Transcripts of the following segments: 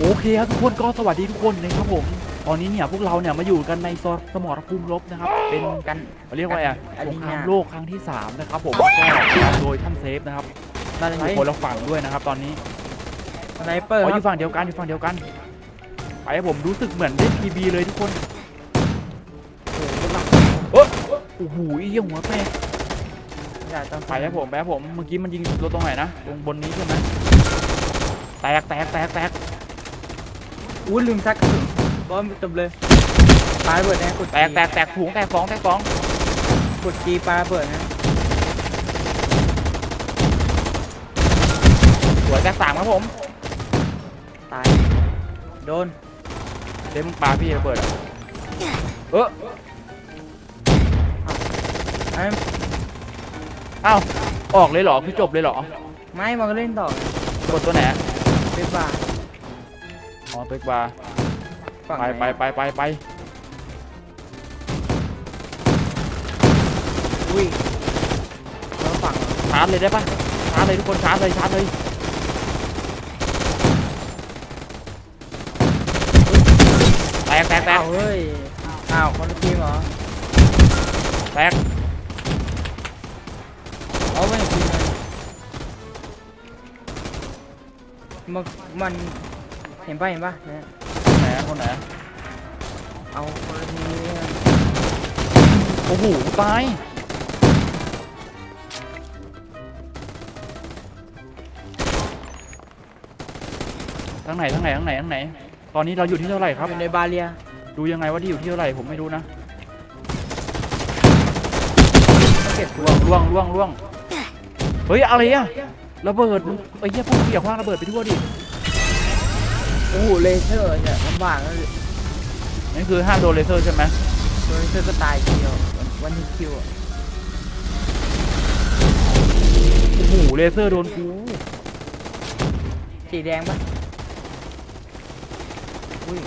โอเคครับทุกคนก็สวัสดีทุกคนนะครับผม ตอนนี้เนี่ยพวกเราเนี่ยมาอยู่กันในซอยสมรภูมิรบนะครับ เป็นกันเรียกว่าอะไรอะอาสรีงนาครามโลกครั้งที่ 3 นะครับผมก็โดยท่านเซฟนะครับน่าจะอยู่คนละฝั่งด้วยนะครับ ตอนนี้สไนเปอร์อ๋อคอรับยู่ฝั่งเดียวกันอยู่ฝั่งเดียวกันไปครับผมรู้สึกเหมือนเล่นพีบีเลยทุกคนโอ้โอ้โหเยี่ยหัวแตกอย่าต้องไปครับผมไปครับผม เมื่อกี้มันยิงตัวตรงไหนนะ ตรงบนนี้ใช่ไหมแตกแตกแตกแตก อุ้ยลืมซักกระสุนบอมจบเลยปาระเบิดนะกดแตกแตกแตกถุงแตกสองแตกสองกดจีปาระเบิดนะสวยแตกสามครับผมตายโดนเดี๋ยวมึงปาพี่ระเบิดอะเออไอ้เอ้าออกเลยเหรอคือจบเลยเหรอไม่มันก็เล่นต่อกดตัวไหนอะเป็นบ้า อ๋อเป็กบาร์ฝั่งไปไหนไปไปไปไปอุ้ยแล้วฝั่งชาร์จเลยได้ปะชาร์จเลยทุกคนชาร์จเลยชาร์จเลยแตกแตกแตกอ้าวเฮ้ยอ้าวคนละทีมเหรอแตกเอาไม่ทีมเลยมันมัน เห็นป่ะเห็นป่ะเนี่ยไหนอะคนไหนอะเอาคนละทีมเลยโอ้โหตายทั้งไหนทั้งไหนทั้งไหนทั้งไหน ตอนนี้เราอยู่ที่เท่าไหร่ครับ อยู่ในบาเรีย ดูยังไงว่าที่อยู่ที่เท่าไหร่ผมไม่รู้นะต้องเก็บล่วงล่วงล่วงล่วงเฮ้ยอะไรอะระเบิดมึงไอ้เหี้ยพวกเกี่ยวคว้างระเบิดไปทั่วดิโอ้โหเลเซอร์เนี่ยลำบากแล้วนี่คือห้ามโดนเลเซอร์ใช่ไหมโดนเลเซอร์ก็ตายทีเดียววันนี้คิวอะโอ้โหเลเซอร์โดนกู สีแดงปะอุ้ย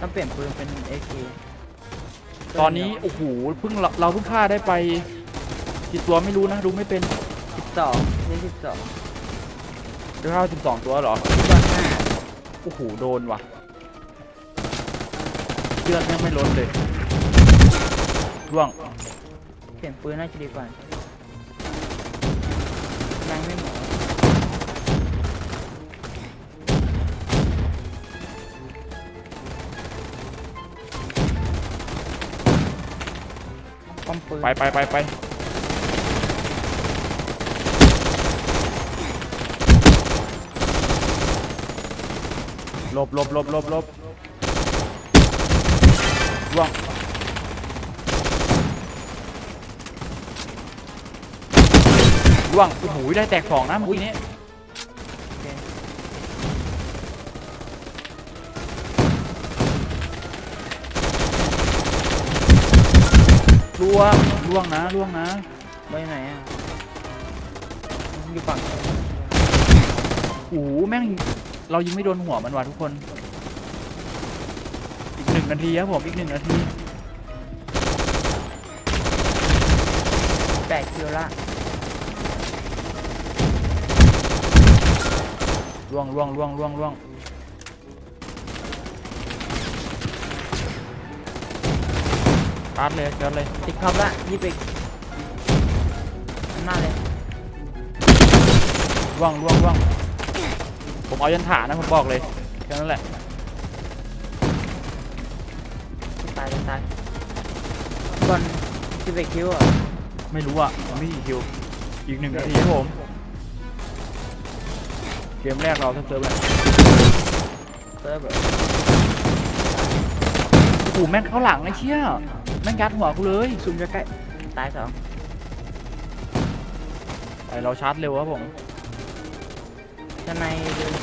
ต้องเปลี่ยนปืนเป็น AK ตอนนี้โอ้โหเพิ่งเราเราเพิ่งฆ่าได้ไปกี่ตัวไม่รู้นะดูไม่เป็นสิบสองเล่นสิบสองได้ฆ่าสิบสองตัวเหรอต อนห้าโอ้โหโดนว่ะเลือดยังไม่ลดเลยร่วงเปลี่ยนปืนน่าจะดีกว่ายังไม่หมดป้อมปืนไปไปไปไป หลบหลบหลบหลบหลบร่วงร่วงโอ้โหได้แตกสองนะเมื่อกี้นี้โอเคร่วงร่วงนะร่วงนะไปไหนอะอยู่ฝั่งโอ้โหแม่ง เรายิงไม่โดนหัวมันว่ะทุกคน อีกหนึ่งนาทีครับผมอีกหนึ่งนาทีแปดคิวละร่วงร่วงร่วงร่วงร่วงชาร์จเลยชาร์จเลยติดท็อปละยี่สิบหน้าเลยร่วงร่วงร่วง ผมเอายันถานะผมบอกเลยแค่นั้นแหละตายตายตายบอลยี่สิบคิวอะไม่รู้อะมันไม่กี่คิวอีกหนึ่งนาทีครับผมเกมแรกเราเซิร์ฟเลยเซิร์ฟเหรอโอ้โหแม่งเข้าหลังไอ้เชี่ยแม่งยัดหัวกูเลยซูมจะใกล้ตายสองไอเราชาร์จเร็วครับผม ด้านในเดิน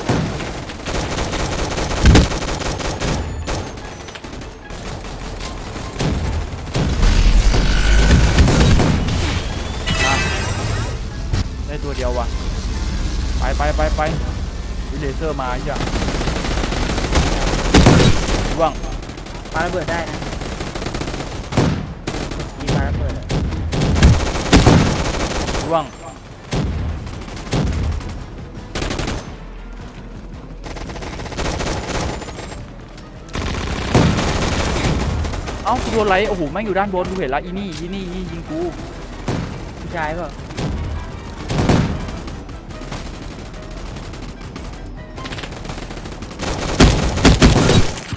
ได้ตัวเดียวว่ะ ไปไปไปไปวิเลเซอร์มาเหี้ยร่วงปาระเบิดได้นะยิงปาระเบิดอะร่วง เอ้ากูโดนไรโอ้โหแม่งอยู่ด้านบนกูเห็นละอีนี่อีนี่อีนี่ยิงกูผู้ชายเปล่า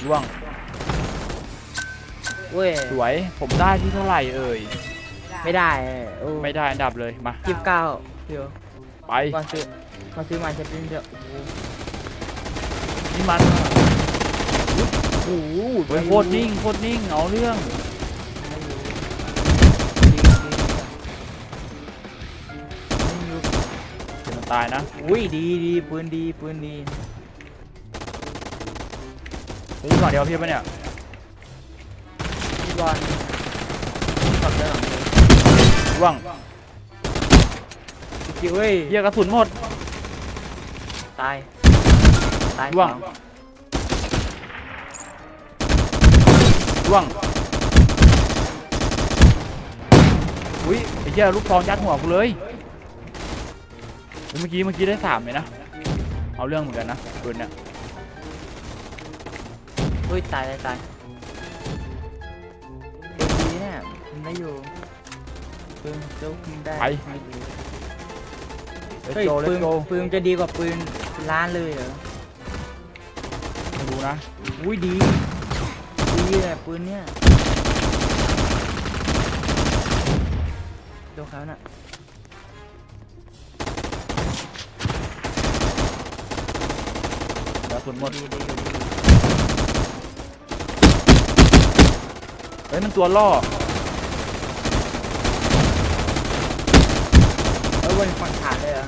ร่วงเว้ยสวยผมได้ที่เท่าไหร่เอ่ยไม่ได้โอ้ไม่ได้อันดับเลยมายี่สิบเก้าเดี๋ยวไปก่อนซื้อก่อนซื้อมาจะเป็นเดี๋ยวโอ้โหนี่มันโอ้โหเฮ้ยโคตรนิ่งโคตรนิ่งเอาเรื่องไม่รู้จริงจริงไม่รู้เดี๋ยวมันตายนะอุ้ยดีดีปืนดีปืนดีเฮ้ยก่อนเดียวพี่ปะเนี่ยพี่บอลขับเดินหลังเลยร่วงจิ๋วเว้ยเหี้ยกระสุนหมดตายตายร่วง สอ ร่วงอุ้ยไอ้เหี้ยลูกซองยัดหัวกูเลยเฮ้ยเมื่อกี้เมื่อกี้ได้สามเลยนะ เอาเรื่องเหมือนกันนะปืนเนี่ยเฮ้ยตายตายตายปืนดีเนี่ยมันได้อยู่ปืนเจ้าปืนได้ไม่ดีเลเฮ้ยโจเลปืนโจปืนจะดีกว่าปืนล้านเลยเหรอไม่รู้นะ อุ้ยดีดี แหละปืนเนี่ยดูเขาน่ะกระสุนหมดดีดีอยู่ดีเฮ้ยมันตัวล่อเอ้ยวันฝั่งขาดเลยเหรอ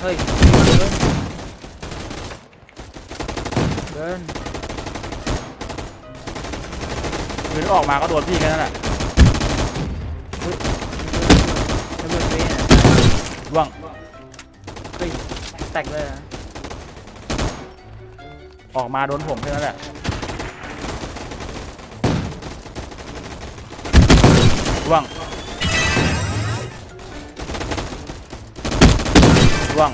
เฮ้ย เดินเดินปืนออกมาก็โดนพี่แค่นั้นแหละระเบิดเวน่ะร่วงเฮ้ยแตกเลยเหรอออกมาโดนผมแค่นั้นแหละร่วงร่วง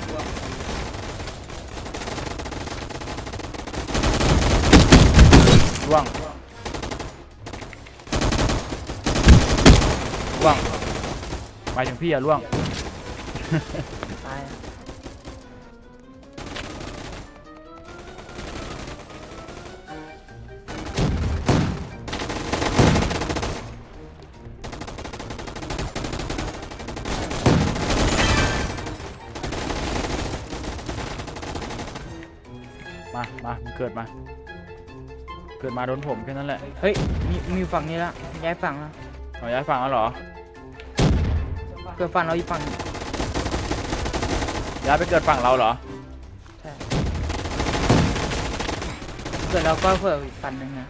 ร่วงร่วงหมายถึงพี่อะร่วง ตายมา มามึงเกิดมา กิดมาโดนผมแค่นั้นแหละ เฮ้ย มีมีฝั่งนี้ละ ย้ายฝั่งละเอาย้ายฝั่งแล้วเหรอ เกิดฝั่งเราอีกฝั่งย้ายไปเกิดฝั่งเราเหรอ ใช่ เกิดเราก็เพิ่มอีกฝั่งหนึ่งนะ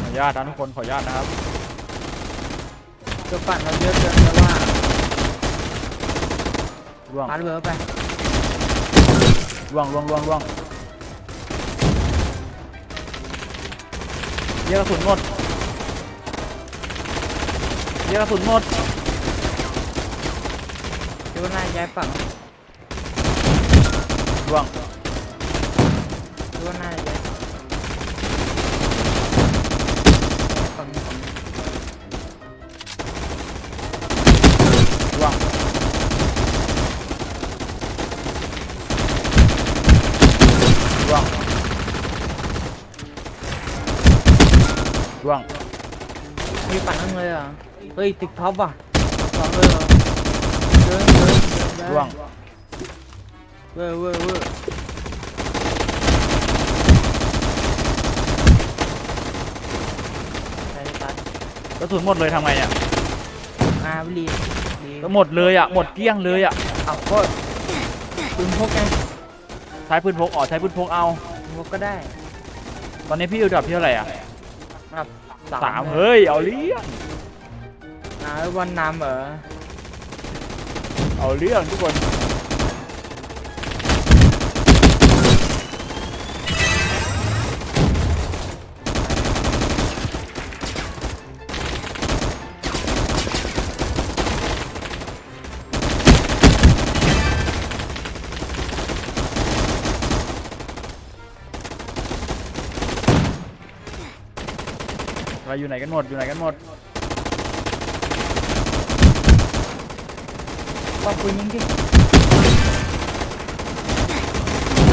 ขออนุญาตนะทุกคนขออนุญาตนะครับ เกิดฝั่งเราเยอะเกินแล้วว่าร่วงพาร์ทเวิร์กไป ร่วงร่วงร่วงร่วงเยอะกระสุนหมดเยอะกระสุนหมดเดี๋ยวหน้าย้ายฝั่งร่วงเดี๋ยวหน้าย้ายฝั่งนี้ฝั่งนี้ ร่วงร่วง ร่วงมีฝั่งนึงเลยเหรอเฮ้ยติดท็อปว่ะสองเลยเหรอเดินเดินเดินได้ร่วง เว้ยเว้ยเว้ยใช่ตัดกระสุนหมดเลยทำไงเนี่ยอาบลีลีก็หมดเลยอะหมดเกลี้ยงเลยอะเอาก็ปืนพกไงใช้ปืนพกอ๋อใช้ปืนพกเอาปืนพกก็ได้ ตอนนี้พี่อยู่ดับที่เท่าไหร่อะ ครับสามลเฮ้ย เอาเรื่องอ่าแล้ววันน้ำเหรอ เอาเรื่องทุกคน อยู่ไหนกันหมดอยู่ไหนกันหมดป้อมปืนยิงดิ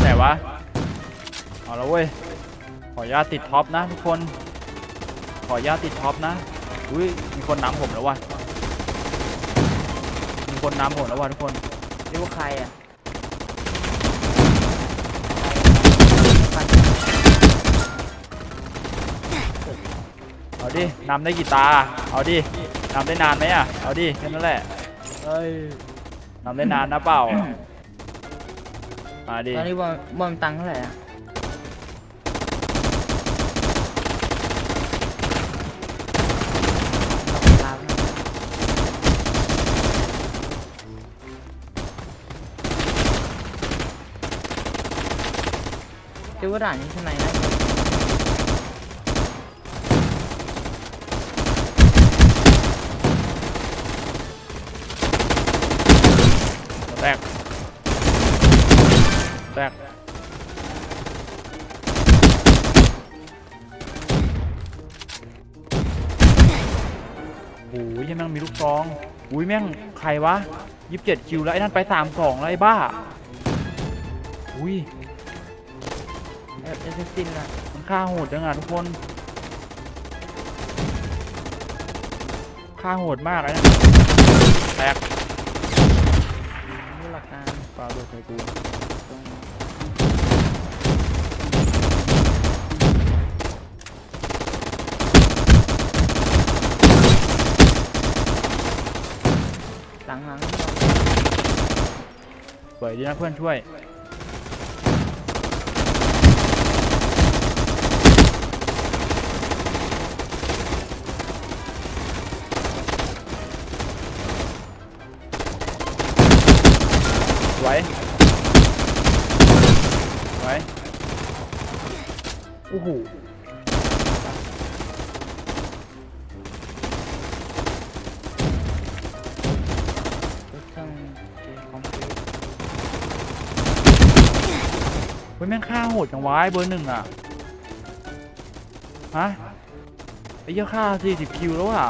ไหนวะเอาแล้วเว้ยขออนุญาตติดท็อปนะทุกคน ขออนุญาตติดท็อปนะอุ้ยมีคนนำผมแล้วว่ะมีคนนำผมแล้วว่ะทุกคนเรียกว่าใครอะใคร เอาดินำได้กี่ตา เอาดินำได้นานไหมอะ เอาดิแค่นั้นแหละเอ้ยนำได้นานนะเปล่า มาดิ ตอนนี้บอลบอลตังค์เท่าไหร่อะลาไปเรียกว่าด่านนี้ข้างในนะ แตก แตก โอ้ยยังแม่งมีลูกซอง อุ้ยแม่งใครวะยี่สิบเจ็ดคิวแล้วไอ้นั่นไปสามสองแล้วไอ้บ้า อุ้ยเอฟเอสซินละมันฆ่าโหดจังอะทุกคนฆ่าโหดมากไอ้นั่นแตกนี่ หลักการปลาโดนใส่กูตรงหลังหลังสวยดีนะเพื่อนช่วย สวยสวยโอ้โหเครื่องเจคอมพิวเตอร์เฮ้ยแม่งฆ่าโหดจังวะไอ้เบอร์หนึ่งอะ ฮะ ไอ้เหี้ยฆ่า40คิวแล้วอะ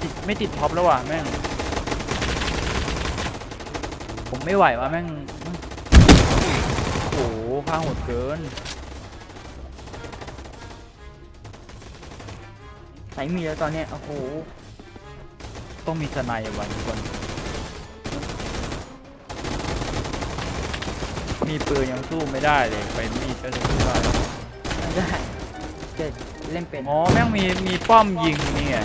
ติดไม่ติดท็อปแล้วอะแม่ง ผมไม่ไหวว่ะแม่งโอ้โหฆ่าโหดเกินใส่มีแล้วตอนเนี้ยโอ้โหต้องมีสไนด์ว่ะทุกคน มีปืนยังสู้ไม่ได้เลยไปมีดก็จะสู้ได้ไม่ได้จะเล่นเป็นอ๋อแม่งมีมีป้อมยิงนี่ไง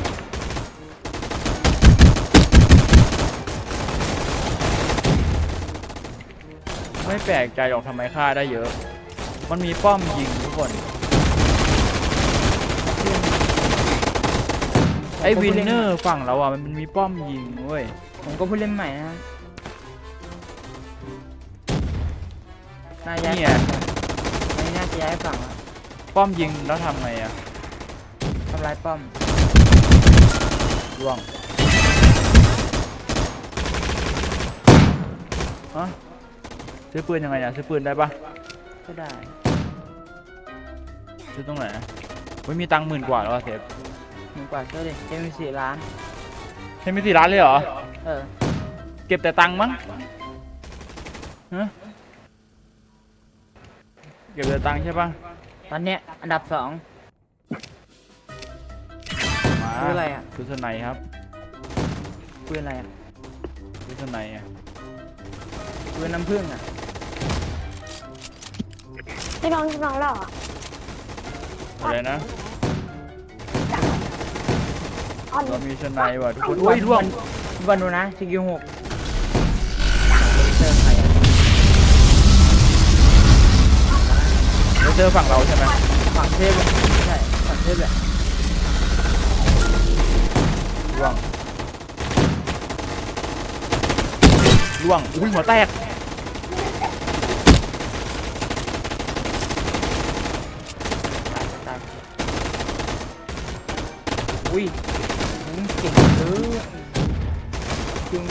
ไม่แปลกใจหรอกทำไมฆ่าได้เยอะ มันมีป้อมยิงทุกคน ไอ้วินเนอร์ฝั่งเราอะมันมีป้อมยิงเว้ย ผมก็ผู้เล่นใหม่นะน่าย้ายเนี่ยไม่น่าจะย้ายฝั่งอะป้อมยิงแล้วทำไงอะทำลายป้อมร่วงฮะ ซื้อปืนยังไงอะซื้อปืนได้ปะก็ได้ซื้อตรงไหนไม่มีตังค์หมื่นกว่าแล้วอะเซฟหนึ่งกว่าเชื่อดิเอ็มสี่ล้าน ใช่ไม่สี่ล้านเลยเหรอ เออ เก็บแต่ตังค์มั้งฮะเก็บแต่ตังค์ใช่ปะตอนเนี้ยอันดับสองมาคืออะไรอะคือสไนครับปืนอะไรอะคือสไนอะปืนน้ำผึ้งอะ พี่น้องพี่น้องเหรออะไรนะอ่อนเรามีสไนว่ะทุกคนโอ้ยร่วงพี่บอลดูนะสกิลหกเจอใครอะเลเซอร์ฝั่งเราใช่ไหมฝั่งเทพเลยใช่ฝั่งเทพแหละร่วงร่วงอุ้ยหัวแตก อุ้ยมันเก่งเกินจริง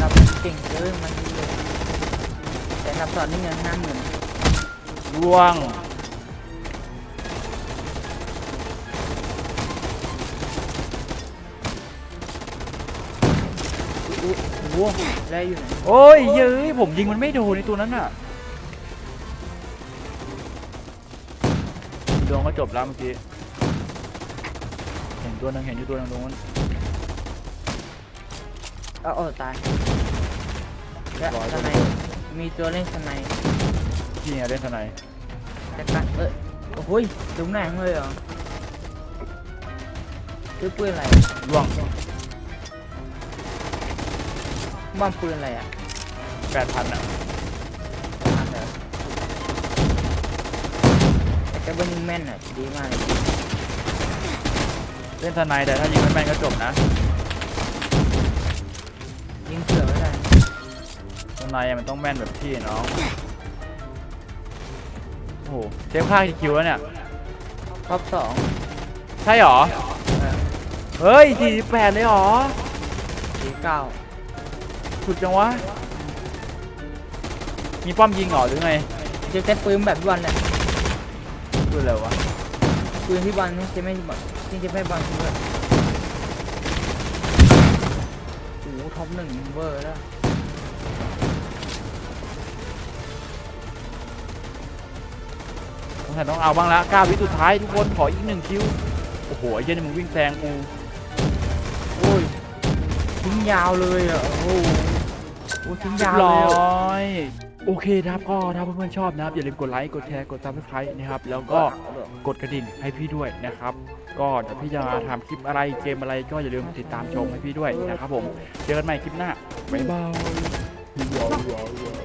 นับเก่งเกินมันเลยแต่รับตอนนี้เงินห้าหมื่นร่วงวัวได้อยู่โอ้ยยื้อผมยิงมันไม่โดนในตัวนั้นอะดวงก็จบแล้วเมื่อกี้ ตัวหนึงเห็นอยู่ตัวหนึงตรงนู้นเอาเอาตายและร้อยสไนมีตัวเล่นสไนพี่เนี่ยเล่นทนายแต่กันเอ้ยโอ้โหยจุงแหนงเลยเหรอซื้อปืนอะไรล่วงบ้ามปืนอะไรอะแปดพันอะทำเหรอแต่แกเป็นยิงแม่นอะดีมากเลย เล่นทนายแต่ถ้ายิงไม่แม่นก็จบนะยิงเสือไม่ได้ทนายมันต้องแม่นแบบพี่น้องโอ้โหเซฟค่ากี่คิวแล้วเนี่ยท็อปสองใช่หรอเฮ้ย48เลยหรอสีเก้าสุดจังวะมีป้อมยิงเหรอหรือไงจะใช้ปืนแบบพี่บอลเนี่ยคืออะไรวะปืนพี่บอลนี่จะไม่บอ ลที่จะไม่บอลเพื่อนโอ้โหท็อปหนึ่งเวอร์แล้วสงสัยต้องเอาบ้างละ9วิสุดท้ายทุกคนขออีกหนึ่งคิว โอ้โหไอ้เหี้ยนี่มึงวิ่งแซงกู โอ้ยทิ้งยาวเลยอะโอ้โหโอ้ทิ้งยาวร้เลยออะยโอเคนะครับก็ถ้าเพื่อนๆชอบนะครับอย่าลืมกดไลค์กดแชร์กดซับสไครต์นะครับแล้วก็กดกระดิ่งให้พี่ด้วยนะครับ ก็เดี๋ยวพี่จะมาทำคลิปอะไรเกมอะไรก็อย่าลืมติดตามชมให้พี่ด้วยนะครับผม เจอกันใหม่คลิปหน้าบ๊ายบาย